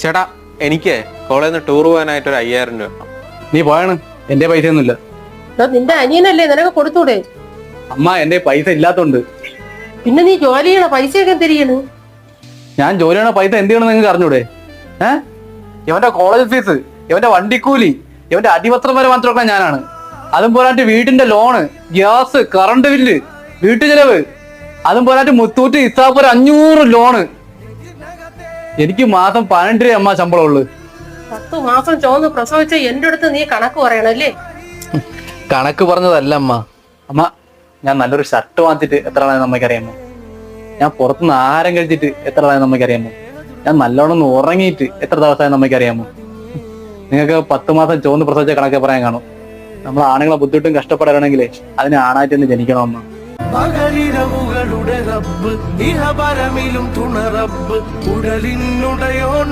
ചേട്ടാ എനിക്ക് കോളേജിൽ നിന്ന് ടൂർ പോകാനായിട്ട് ഒരു അയ്യായിരം രൂപ നീ പോയാണ്. എന്റെ പൈസ ഒന്നുമില്ല. നിന്റെ അനിയനല്ലേ? നിനക്ക് കൊടുത്തൂടെ? അമ്മ എന്റെ പൈസ ഇല്ലാത്തോണ്ട്. പിന്നെ നീ ജോലി ചെയ്യണ പൈസയൊക്കെ തിരിയണ് ഞാൻ ജോലി ചെയ്യണ പൈസ എന്ത് ചെയ്യണം നിങ്ങൾക്ക് അറിഞ്ഞൂടെ? ഏ? ഇവന്റെ കോളേജ് ഫീസ് ഇവന്റെ വണ്ടിക്കൂലി ഇവന്റെ അടിപത്രം വരെ മാത്രമൊക്കെ ഞാനാണ്. അതും പോരാട്ട് വീടിന്റെ ലോണ് ഗ്യാസ് കറണ്ട് ബില്ല് വീട്ടു ചെലവ് അതും പോരാട്ട് മുത്തൂറ്റ് ഒരു അഞ്ഞൂറ് ലോണ് എനിക്ക് മാസം പതിനെട്ട് രൂപ അമ്മ ശമ്പളം ഉള്ളു പത്ത് മാസം ചോന്ന് പ്രസവിച്ച എന്റെ അടുത്ത് നീ കണക്ക് പറയണല്ലേ? കണക്ക് പറഞ്ഞതല്ല അമ്മ. അമ്മ ഞാൻ നല്ലൊരു ഷർട്ട് വാങ്ങിച്ചിട്ട് എത്ര ആളാണെന്ന് നമുക്കറിയാമോ? ഞാൻ പുറത്തുനിന്ന് ആഹാരം കഴിച്ചിട്ട് എത്ര ആളാണെന്ന് നമുക്കറിയാമോ? ഞാൻ നല്ലോണം ഉറങ്ങിയിട്ട് എത്ര ദിവസമായി നമുക്കറിയാമോ? നിങ്ങൾക്ക് പത്ത് മാസം ചോന്ന് പ്രസവിച്ച കണക്ക് പറയാൻ കാണും. നമ്മൾ ആണുങ്ങളെ ബുദ്ധിമുട്ടും കഷ്ടപ്പെടാനാണെങ്കിലേ അതിന് ആണായിട്ട് തന്നെ ജനിക്കണം അമ്മ? പകലിരവുകളുടെ റബ്ബ് ഇഹപരമിലും തുണറബ്ബ് ഉടലിനുടയോൻ